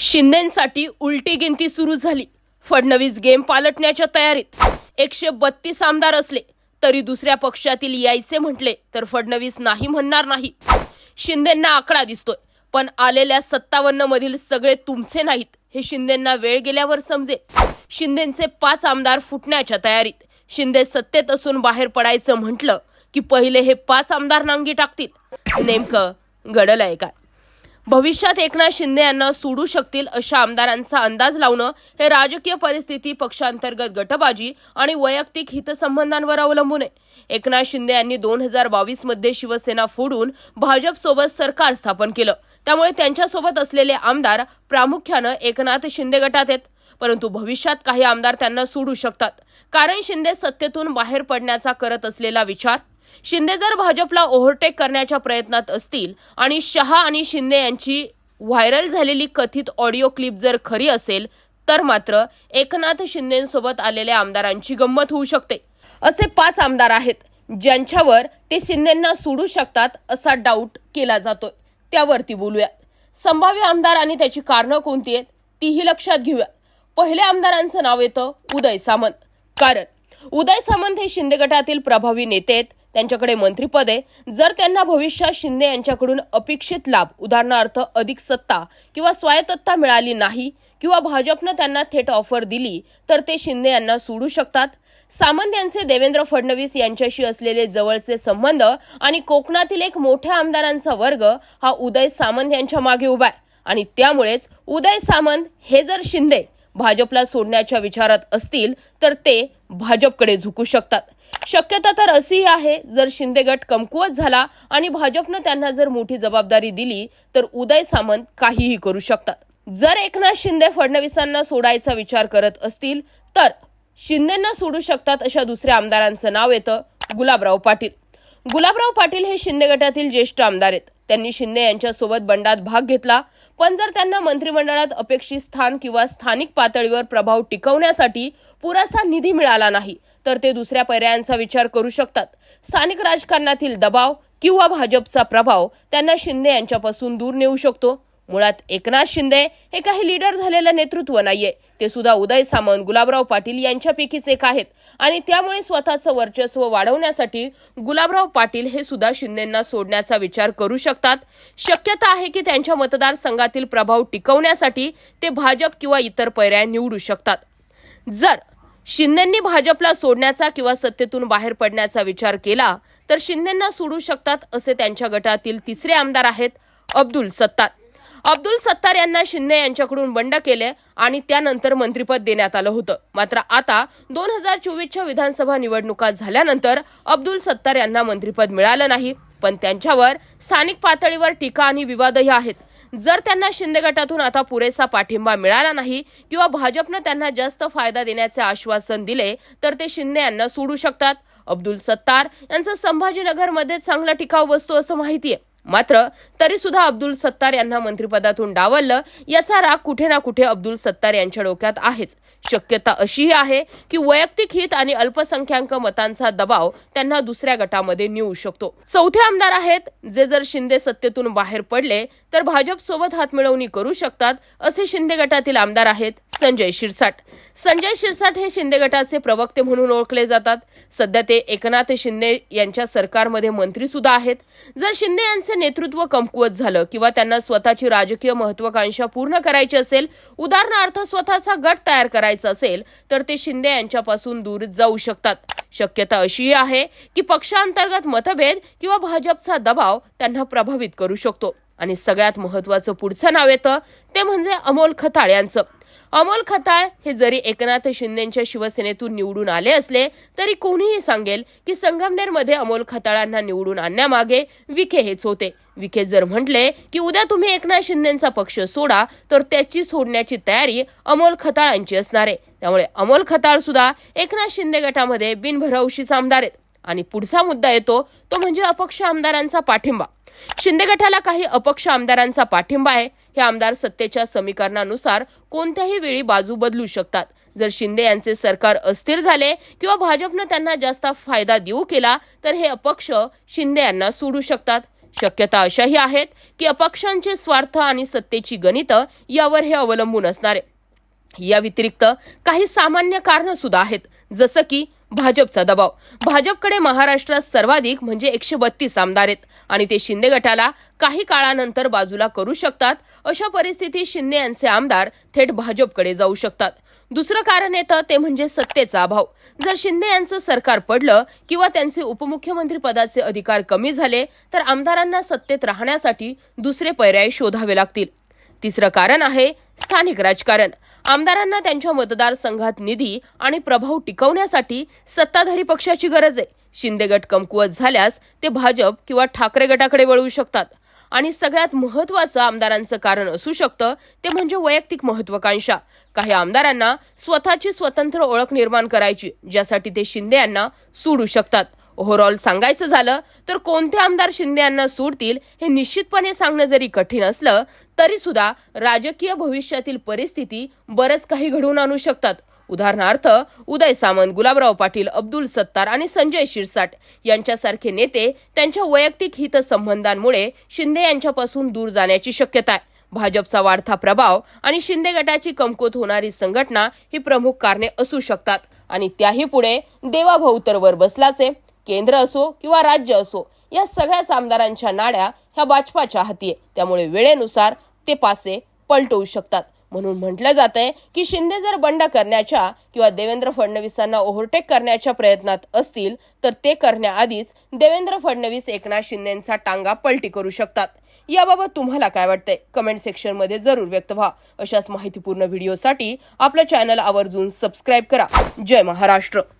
शिंदेसाठी उलटी गिनती सुरू झाली. फडणवीस गेम पालटण्याच्या तयारीत. एकशे बत्तीस आमदार असले तरी दुसऱ्या पक्षातील यायचे म्हटले तर फडणवीस नाही म्हणणार नाही. शिंदेंना आकडा दिसतोय पण आलेल्या सत्तावन्न मधील सगळे तुमचे नाहीत हे शिंदेंना वेळ गेल्यावर समजे शिंदेचे पाच आमदार फुटण्याच्या तयारीत. शिंदे सत्तेत असून बाहेर पडायचं म्हटलं की पहिले हे पाच आमदार नांगी टाकतील. नेमकं घडलंय काय? भविष्यात एकनाथ शिंदे यांना सोडू शकतील अशा आमदारांचा अंदाज लावणं हे राजकीय परिस्थिती पक्षांतर्गत गटबाजी आणि वैयक्तिक हितसंबंधांवर अवलंबून आहे. एकनाथ शिंदे यांनी दोन हजार बावीसमध्ये शिवसेना फोडून भाजपसोबत सरकार स्थापन केलं. त्यामुळे त्यांच्यासोबत असलेले आमदार प्रामुख्यानं एकनाथ शिंदे गटात आहेत. परंतु भविष्यात काही आमदार त्यांना सोडू शकतात. कारण शिंदे सत्तेतून बाहेर पडण्याचा करत असलेला विचार शिंदे जर भाजपला ओव्हरटेक करण्याच्या प्रयत्नात असतील आणि शहा आणि शिंदे यांची व्हायरल झालेली कथित ऑडिओ क्लिप जर खरी असेल तर मात्र एकनाथ शिंदेसोबत आलेल्या आमदारांची गंमत होऊ शकते. असे पाच आमदार आहेत ज्यांच्यावर ते शिंदेंना सोडू शकतात असा डाऊट केला जातोय. त्यावरती बोलूया. संभाव्य आमदार आणि त्याची कारणं कोणती आहेत तीही लक्षात घेऊया. पहिल्या आमदारांचं नाव येतं उदय सामंत. कारण उदय सामंत हे शिंदे गटातील प्रभावी नेते आहेत. त्यांच्याकडे मंत्रिपद आहे. जर त्यांना भविष्यात शिंदे यांच्याकडून अपेक्षित लाभ उदाहरणार्थ अधिक सत्ता किंवा स्वायत्तता मिळाली नाही किंवा भाजपनं त्यांना थेट ऑफर दिली तर ते शिंदे यांना सोडू शकतात. सामंत यांचे देवेंद्र फडणवीस यांच्याशी असलेले जवळचे संबंध आणि कोकणातील एक मोठ्या आमदारांचा वर्ग हा उदय सामंत यांच्या मागे उभा आहे. आणि त्यामुळेच उदय सामंत हे जर शिंदे भाजपला सोडण्याच्या विचारात असतील तर ते भाजपकडे झुकू शकतात. शक्यता तर अशीही आहे जर शिंदे गट कमकुवत झाला आणि भाजपनं त्यांना जर मोठी जबाबदारी दिली तर उदय सामंत काहीही करू शकतात. जर एकनाथ शिंदे फडणवीसांना सोडायचा विचार करत असतील तर शिंदेंना सोडू शकतात अशा दुसऱ्या आमदारांचं नाव येतं गुलाबराव पाटील. गुलाबराव पाटील हे शिंदे गटातील ज्येष्ठ आमदार आहेत. त्यांनी शिंदे यांच्यासोबत बंडात भाग घेतला. पण जर त्यांना मंत्रिमंडळात अपेक्षित स्थान किंवा स्थानिक पातळीवर प्रभाव टिकवण्यासाठी पुरासा निधी मिळाला नाही तर ते दुसऱ्या पर्यायांचा विचार करू शकतात. स्थानिक राजकारणातील दबाव किंवा भाजपचा प्रभाव त्यांना शिंदे यांच्यापासून दूर नेऊ शकतो. मुळात एकनाथ शिंदे हे काही लीडर झालेलं नेतृत्व नाहीये. ते सुद्धा उदय सामंत गुलाबराव पाटील यांच्यापैकीच एक आहेत. आणि त्यामुळे स्वतःचं वर्चस्व वाढवण्यासाठी गुलाबराव पाटील हे सुद्धा शिंदेंना सोडण्याचा विचार करू शकतात. शक्यता आहे की त्यांच्या मतदारसंघातील प्रभाव टिकवण्यासाठी ते भाजप किंवा इतर पर्याय निवडू शकतात. जर शिंदेंनी भाजपला सोडण्याचा किंवा सत्तेतून बाहेर पडण्याचा विचार केला तर शिंदेंना सोडू शकतात असे त्यांच्या गटातील तिसरे आमदार आहेत अब्दुल सत्तार. अब्दुल सत्तार यांना शिंदे यांच्याकडून बंड केले आणि त्यानंतर मंत्रिपद देण्यात आलं होतं. मात्र आता दोन हजार चोवीसच्या विधानसभा निवडणुका झाल्यानंतर अब्दुल सत्तार यांना मंत्रिपद मिळालं नाही. पण त्यांच्यावर स्थानिक पातळीवर टीका आणि विवादही आहेत. जर त्यांना शिंदे गटातून आता पुरेसा पाठिंबा मिळाला नाही किंवा भाजपनं त्यांना जास्त फायदा देण्याचे आश्वासन दिले तर ते शिंदे यांना सोडू शकतात. अब्दुल सत्तार यांचा संभाजीनगरमध्ये चांगला टिकाव बसतो असं माहिती आहे मात्र तरी सुद्धा अब्दुल सत्तार यांना मंत्रिपदातून डावललं याचा राग कुठे ना कुठे अब्दुल सत्तार यांच्या डोक्यात आहेच. शक्यता अशीही आहे की वैयक्तिक हित आणि अल्पसंख्याक मतांचा दबाव त्यांना दुसऱ्या गटामध्ये नेऊ शकतो. चौथे आमदार आहेत जे जर शिंदे सत्तेतून बाहेर पडले तर भाजप सोबत हातमिळवणी करू शकतात असे शिंदे गटातील आमदार आहेत संजय शिरसाट. संजय शिरसाट हे शिंदे गटाचे प्रवक्ते म्हणून ओळखले जातात. सध्या ते एकनाथ शिंदे यांच्या सरकारमध्ये मंत्री सुद्धा आहेत. जर शिंदे यांचे नेतृत्व कमकुवत झालं किंवा त्यांना स्वतःची राजकीय महत्वाकांक्षा पूर्ण करायची असेल उदाहरणार्थ स्वतःचा गट तयार करायचा असेल तर ते शिंदे यांच्यापासून दूर जाऊ शकतात. शक्यता अशीही आहे की पक्षांतर्गत मतभेद किंवा भाजपचा दबाव त्यांना प्रभावित करू शकतो. आणि सगळ्यात महत्वाचं पुढचं नाव येतं. ते म्हणजे अमोल खताळ यांचं. अमोल खताळ हे जरी एकनाथ शिंदेच्या शिवसेनेतून निवडून आले असले तरी कोणीही सांगेल की संगमनेरमध्ये अमोल खताळांना निवडून आणण्यामागे विखे हेच होते. विखे जर म्हटले की उद्या तुम्ही एकनाथ शिंदेचा पक्ष सोडा तर त्याची सोडण्याची तयारी अमोल खताळांची असणार आहे. त्यामुळे अमोल खताळ सुद्धा एकनाथ शिंदे गटामध्ये बिनभरवशीच आमदार आहेत. आणि पुढचा मुद्दा येतो तो म्हणजे अपक्ष आमदारांचा पाठिंबा. शिंदे गटाला काही अपक्ष आमदारांचा पाठिंबा आहे. हे आमदार सत्तेच्या समीकरणानुसार कोणत्याही वेळी बाजू बदलू शकतात. जर शिंदे यांचे सरकार अस्थिर झाले किंवा भाजपनं त्यांना जास्त फायदा देऊ केला तर हे अपक्ष शिंदे यांना सोडू शकतात. शक्यता अशाही आहेत की अपक्षांचे स्वार्थ आणि सत्तेची गणितं यावर हे अवलंबून असणार. आहे या व्यतिरिक्त काही सामान्य कारणं सुद्धा आहेत. जसं की भाजपचा दबाव. भाजपकडे महाराष्ट्रात सर्वाधिक म्हणजे एकशे बत्तीस आमदार आहेत. आणि ते शिंदे गटाला काही काळानंतर बाजूला करू शकतात. अशा परिस्थितीत शिंदे यांचे आमदार थेट भाजपकडे जाऊ शकतात. दुसरं कारण येतं ते म्हणजे सत्तेचा अभाव. जर शिंदे यांचं सरकार पडलं किंवा त्यांचे उपमुख्यमंत्री पदाचे अधिकार कमी झाले तर आमदारांना सत्तेत राहण्यासाठी दुसरे पर्याय शोधावे लागतील. तिसरं कारण आहे स्थानिक राजकारण. आमदारांना त्यांच्या मतदारसंघात निधी आणि प्रभाव टिकवण्यासाठी सत्ताधारी पक्षाची गरज आहे. शिंदे गट कमकुवत झाल्यास ते भाजप किंवा ठाकरे गटाकडे वळू शकतात. आणि सगळ्यात महत्वाचं आमदारांचं कारण असू शकतं ते म्हणजे वैयक्तिक महत्वाकांक्षा काही आमदारांना स्वतःची स्वतंत्र ओळख निर्माण करायची ज्यासाठी ते शिंदे यांना सोडू शकतात. ओव्हरऑल सांगायचं झालं तर कोणते आमदार शिंदे यांना सोडतील हे निश्चितपणे सांगणं जरी कठीण असलं तरी सुद्धा राजकीय भविष्यातील परिस्थिती बरंच काही घडवून आणू शकतात. उदाहरणार्थ उदय सामंत गुलाबराव पाटील अब्दुल सत्तार आणि संजय शिरसाट यांच्यासारखे नेते त्यांच्या वैयक्तिक हितसंबंधांमुळे शिंदे यांच्यापासून दूर जाण्याची शक्यता आहे. भाजपचा वाढता प्रभाव आणि शिंदे गटाची कमकुवत होणारी संघटना ही प्रमुख कारणे असू शकतात. आणि त्याही पुढे देवाभाऊ तर वर बसलाचे. केंद्र असो किंवा राज्य असो या सगळ्याच आमदारांच्या नाड्या ह्या भाजपाच्या हाती आहे त्यामुळे वेळेनुसार ते पासे पलटवू शकतात. म्हणून म्हटलं जातंय की शिंदे जर बंड करण्याच्या किंवा देवेंद्र फडणवीसांना ओव्हरटेक करण्याच्या प्रयत्नात असतील तर ते करण्याआधीच देवेंद्र फडणवीस एकनाथ शिंदेचा टांगा पलटी करू शकतात. याबाबत तुम्हाला काय वाटतंय? कमेंट सेक्शनमध्ये जरूर व्यक्त व्हा. अशाच माहितीपूर्ण व्हिडिओसाठी आपलं चॅनल आवर्जून सबस्क्राईब करा. जय महाराष्ट्र.